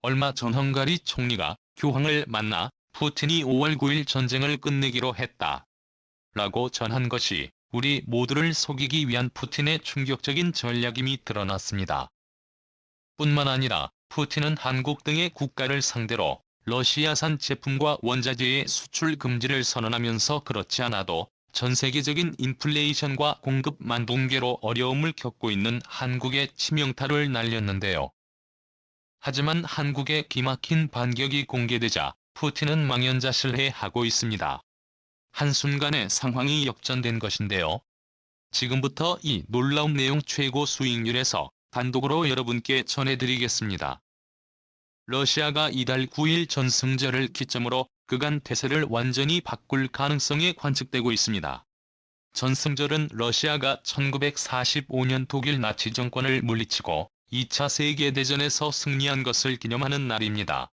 얼마 전 헝가리 총리가 교황을 만나 푸틴이 5월 9일 전쟁을 끝내기로 했다. 라고 전한 것이 우리 모두를 속이기 위한 푸틴의 충격적인 전략임이 드러났습니다. 뿐만 아니라 푸틴은 한국 등의 국가를 상대로 러시아산 제품과 원자재의 수출 금지를 선언하면서 그렇지 않아도 전 세계적인 인플레이션과 공급 만붕괴로 어려움을 겪고 있는 한국에 치명타를 날렸는데요. 하지만 한국의 기막힌 반격이 공개되자 푸틴은 망연자실해하고 있습니다. 한순간에 상황이 역전된 것인데요. 지금부터 이 놀라운 내용 최고 수익률에서 단독으로 여러분께 전해드리겠습니다. 러시아가 이달 9일 전승절을 기점으로 그간 대세를 완전히 바꿀 가능성이 관측되고 있습니다. 전승절은 러시아가 1945년 독일 나치 정권을 물리치고 2차 세계대전에서 승리한 것을 기념하는 날입니다.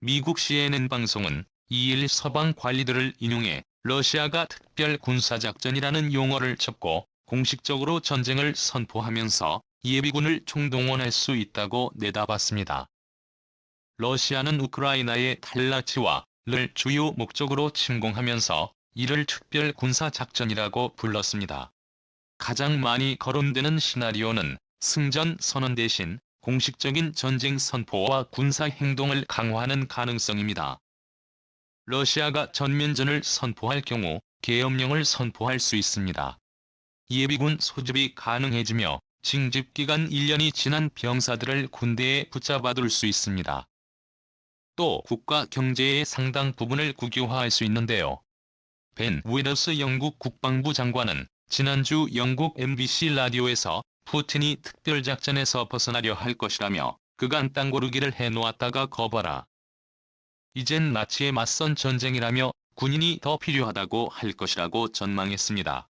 미국 CNN 방송은 2일 서방 관리들을 인용해 러시아가 특별 군사작전이라는 용어를 쳤고 공식적으로 전쟁을 선포하면서 예비군을 총동원할 수 있다고 내다봤습니다. 러시아는 우크라이나의 탈라치와 를 주요 목적으로 침공하면서 이를 특별 군사작전이라고 불렀습니다. 가장 많이 거론되는 시나리오는 승전 선언 대신 공식적인 전쟁 선포와 군사 행동을 강화하는 가능성입니다. 러시아가 전면전을 선포할 경우 계엄령을 선포할 수 있습니다. 예비군 소집이 가능해지며 징집기간 1년이 지난 병사들을 군대에 붙잡아둘 수 있습니다. 또 국가 경제의 상당 부분을 국유화할 수 있는데요. 벤 위더스 영국 국방부 장관은 지난주 영국 MBC 라디오에서 푸틴이 특별작전에서 벗어나려 할 것이라며 그간 땅고르기를 해놓았다가 거봐라. 이젠 나치에 맞선 전쟁이라며 군인이 더 필요하다고 할 것이라고 전망했습니다.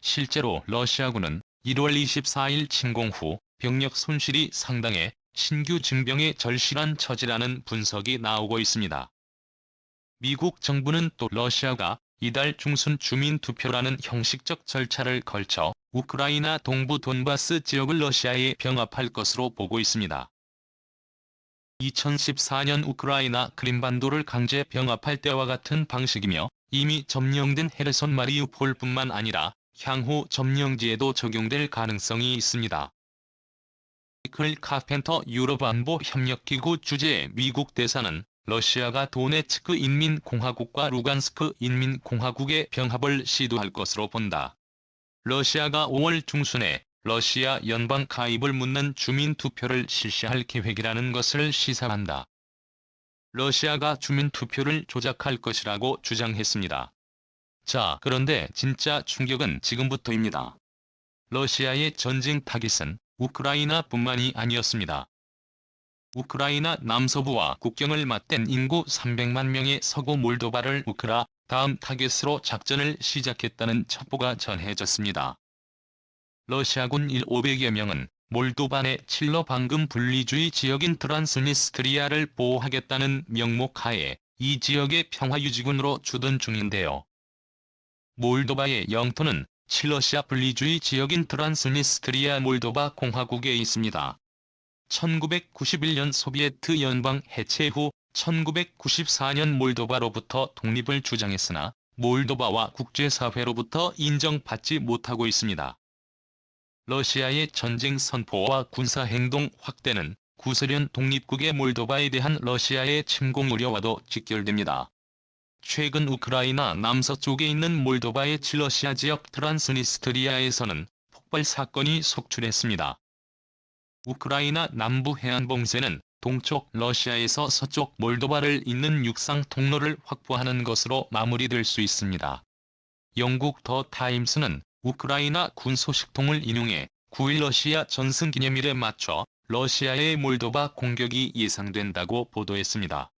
실제로 러시아군은 1월 24일 침공 후 병력 손실이 상당해 신규 증병의 절실한 처지라는 분석이 나오고 있습니다. 미국 정부는 또 러시아가 이달 중순 주민투표라는 형식적 절차를 걸쳐 우크라이나 동부 돈바스 지역을 러시아에 병합할 것으로 보고 있습니다. 2014년 우크라이나 크림반도를 강제 병합할 때와 같은 방식이며 이미 점령된 헤르손 마리우폴뿐만 아니라 향후 점령지에도 적용될 가능성이 있습니다. 마이클 카펜터 유럽안보협력기구 주재 미국 대사는 러시아가 도네츠크 인민공화국과 루간스크 인민공화국의 병합을 시도할 것으로 본다. 러시아가 5월 중순에 러시아 연방 가입을 묻는 주민투표를 실시할 계획이라는 것을 시사한다. 러시아가 주민투표를 조작할 것이라고 주장했습니다. 자, 그런데 진짜 충격은 지금부터입니다. 러시아의 전쟁 타깃은 우크라이나뿐만이 아니었습니다. 우크라이나 남서부와 국경을 맞댄 인구 300만 명의 서구 몰도바를 우크라 다음 타겟으로 작전을 시작했다는 첩보가 전해졌습니다. 러시아군 1,500여 명은 몰도바 내 칠러 방금 분리주의 지역인 트란스니스트리아를 보호하겠다는 명목 하에 이 지역의 평화유지군으로 주둔 중인데요. 몰도바의 영토는 칠러시아 분리주의 지역인 트란스니스트리아 몰도바 공화국에 있습니다. 1991년 소비에트 연방 해체 후 1994년 몰도바로부터 독립을 주장했으나 몰도바와 국제사회로부터 인정받지 못하고 있습니다. 러시아의 전쟁 선포와 군사행동 확대는 구소련 독립국의 몰도바에 대한 러시아의 침공 우려와도 직결됩니다. 최근 우크라이나 남서쪽에 있는 몰도바의 칠러시아 지역 트란스니스트리아에서는 폭발 사건이 속출했습니다. 우크라이나 남부 해안 봉쇄는 동쪽 러시아에서 서쪽 몰도바를 잇는 육상 통로를 확보하는 것으로 마무리될 수 있습니다. 영국 더 타임스는 우크라이나 군 소식통을 인용해 9일 러시아 전승 기념일에 맞춰 러시아의 몰도바 공격이 예상된다고 보도했습니다.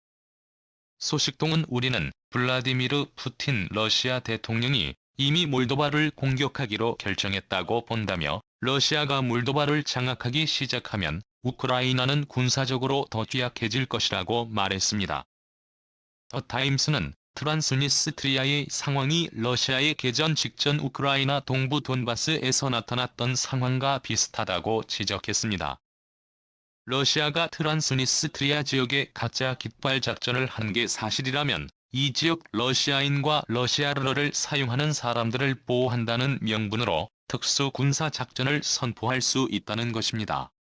소식통은 우리는 블라디미르 푸틴 러시아 대통령이 이미 몰도바를 공격하기로 결정했다고 본다며 러시아가 몰도바를 장악하기 시작하면 우크라이나는 군사적으로 더 취약해질 것이라고 말했습니다. 더 타임스는 트란스니스트리아의 상황이 러시아의 개전 직전 우크라이나 동부 돈바스에서 나타났던 상황과 비슷하다고 지적했습니다. 러시아가 트란스니스트리아 지역에 가짜 깃발 작전을 한 게 사실이라면 이 지역 러시아인과 러시아르를 사용하는 사람들을 보호한다는 명분으로 특수 군사 작전을 선포할 수 있다는 것입니다.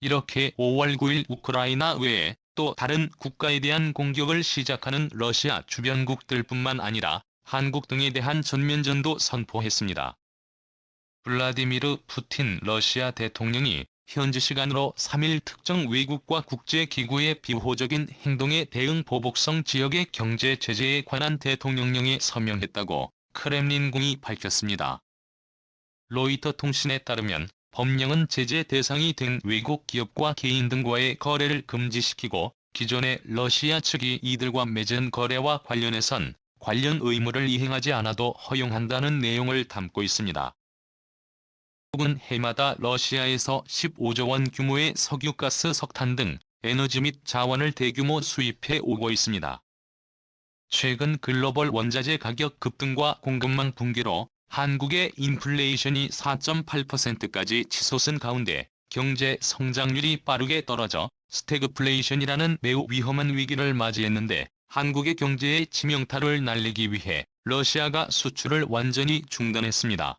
이렇게 5월 9일 우크라이나 외에 또 다른 국가에 대한 공격을 시작하는 러시아 주변국들뿐만 아니라 한국 등에 대한 전면전도 선포했습니다. 블라디미르 푸틴 러시아 대통령이 현지 시간으로 3일 특정 외국과 국제기구의 비호적인 행동에 대응 보복성 지역의 경제 제재에 관한 대통령령에 서명했다고 크렘린궁이 밝혔습니다. 로이터 통신에 따르면 법령은 제재 대상이 된 외국 기업과 개인 등과의 거래를 금지시키고 기존의 러시아 측이 이들과 맺은 거래와 관련해선 관련 의무를 이행하지 않아도 허용한다는 내용을 담고 있습니다. 한국은 해마다 러시아에서 15조 원 규모의 석유, 가스, 석탄 등 에너지 및 자원을 대규모 수입해 오고 있습니다. 최근 글로벌 원자재 가격 급등과 공급망 붕괴로 한국의 인플레이션이 4.8%까지 치솟은 가운데 경제 성장률이 빠르게 떨어져 스태그플레이션이라는 매우 위험한 위기를 맞이했는데 한국의 경제에 치명타를 날리기 위해 러시아가 수출을 완전히 중단했습니다.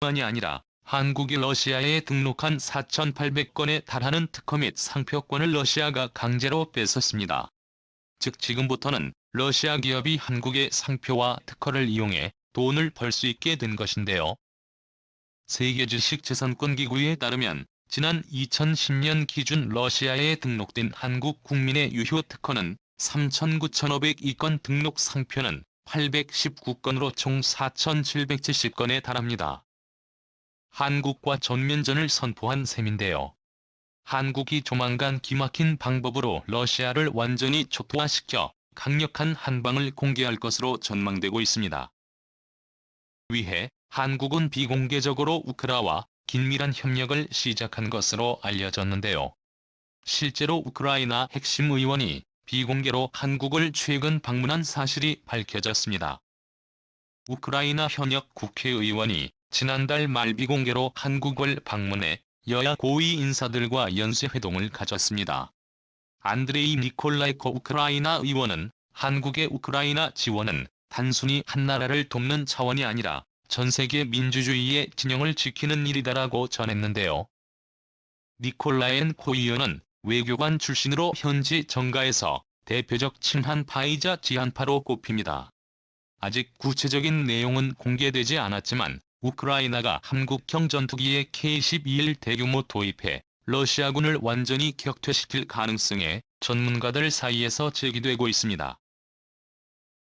뿐만이 아니라 한국이 러시아에 등록한 4,800건에 달하는 특허 및 상표권을 러시아가 강제로 뺏었습니다. 즉 지금부터는 러시아 기업이 한국의 상표와 특허를 이용해 돈을 벌 수 있게 된 것인데요. 세계주식재산권기구에 따르면 지난 2010년 기준 러시아에 등록된 한국 국민의 유효 특허는 3,9,502건 등록 상표는 819건으로 총 4,770건에 달합니다. 한국과 전면전을 선포한 셈인데요. 한국이 조만간 기막힌 방법으로 러시아를 완전히 초토화시켜 강력한 한방을 공개할 것으로 전망되고 있습니다. 위해 한국은 비공개적으로 우크라와 긴밀한 협력을 시작한 것으로 알려졌는데요. 실제로 우크라이나 핵심 의원이 비공개로 한국을 최근 방문한 사실이 밝혀졌습니다. 우크라이나 현역 국회의원이 지난달 말 비공개로 한국을 방문해 여야 고위 인사들과 연쇄회동을 가졌습니다. 안드레이 니콜라이코 우크라이나 의원은 한국의 우크라이나 지원은 단순히 한 나라를 돕는 차원이 아니라 전 세계 민주주의의 진영을 지키는 일이다라고 전했는데요. 니콜라엔 코 의원은 외교관 출신으로 현지 정가에서 대표적 친한파이자 지한파로 꼽힙니다. 아직 구체적인 내용은 공개되지 않았지만 우크라이나가 한국형 전투기의 K-12를 대규모 도입해 러시아군을 완전히 격퇴시킬 가능성에 전문가들 사이에서 제기되고 있습니다.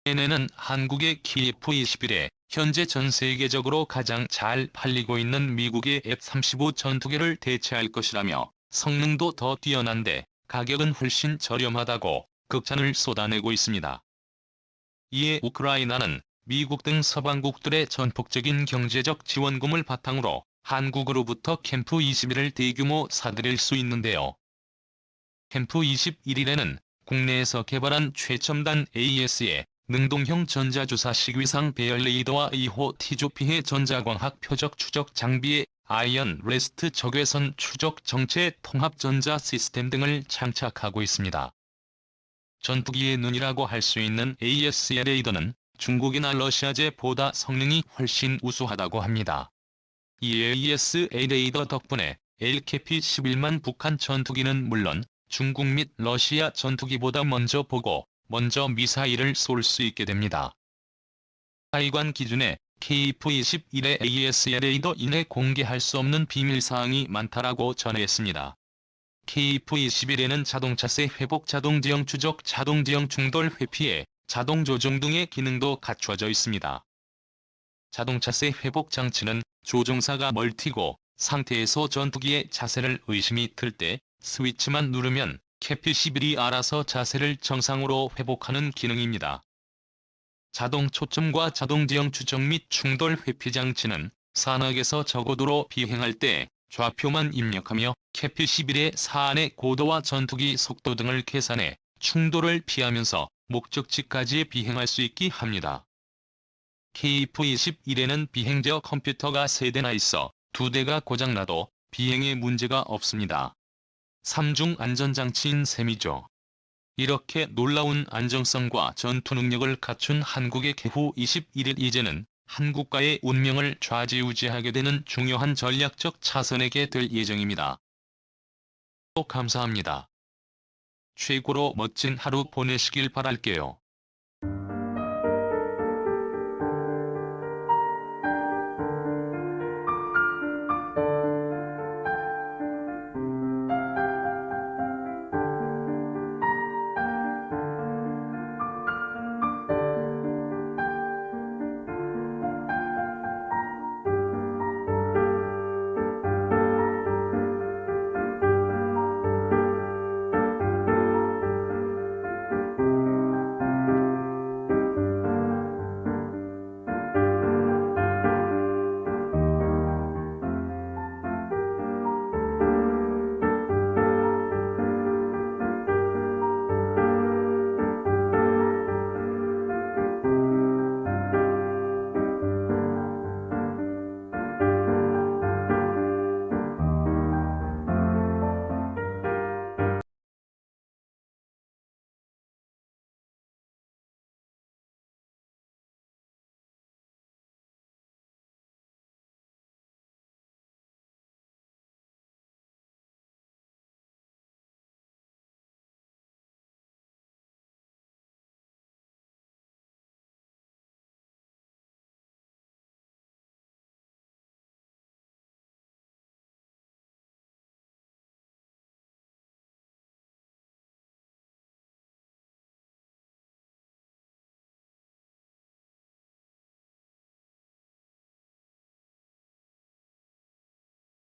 NN은 한국의 KF-21에 현재 전 세계적으로 가장 잘 팔리고 있는 미국의 F-35 전투기를 대체할 것이라며 성능도 더 뛰어난데 가격은 훨씬 저렴하다고 극찬을 쏟아내고 있습니다. 이에 우크라이나는 미국 등 서방국들의 전폭적인 경제적 지원금을 바탕으로 한국으로부터 캠프 21을 대규모 사들일 수 있는데요. 캠프 21일에는 국내에서 개발한 최첨단 AS의 능동형 전자주사 식위상 배열 레이더와 2호 티조피해 전자광학 표적 추적 장비에 아이언 레스트 적외선 추적 정체 통합 전자 시스템 등을 장착하고 있습니다. 전투기의 눈이라고 할 수 있는 AS의 레이더는 중국이나 러시아제보다 성능이 훨씬 우수하다고 합니다. 이 ASA 레이더 덕분에 LKP-11만 북한 전투기는 물론 중국 및 러시아 전투기보다 먼저 보고 먼저 미사일을 쏠 수 있게 됩니다. 하이관 기준에 KF-21의 ASL 레이더 이내 공개할 수 없는 비밀사항이 많다라고 전했습니다. KF-21에는 자동차세 회복 자동지형 추적 자동지형 충돌 회피에 자동 조종 등의 기능도 갖춰져 있습니다. 자동차세 회복 장치는 조종사가 멀티고 상태에서 전투기의 자세를 의심이 들 때 스위치만 누르면 캐피11이 알아서 자세를 정상으로 회복하는 기능입니다. 자동 초점과 자동 지형 추적 및 충돌 회피 장치는 산악에서 저고도로 비행할 때 좌표만 입력하며 캐피11의 사안의 고도와 전투기 속도 등을 계산해 충돌을 피하면서 목적지까지 비행할 수 있게 합니다. KF-21에는 비행저 컴퓨터가 3대나 있어 2대가 고장나도 비행에 문제가 없습니다. 삼중 안전장치인 셈이죠. 이렇게 놀라운 안정성과 전투 능력을 갖춘 한국의 개후 21일 이제는 한국과의 운명을 좌지우지하게 되는 중요한 전략적 차선에게 될 예정입니다. 또 감사합니다. 최고로 멋진 하루 보내시길 바랄게요.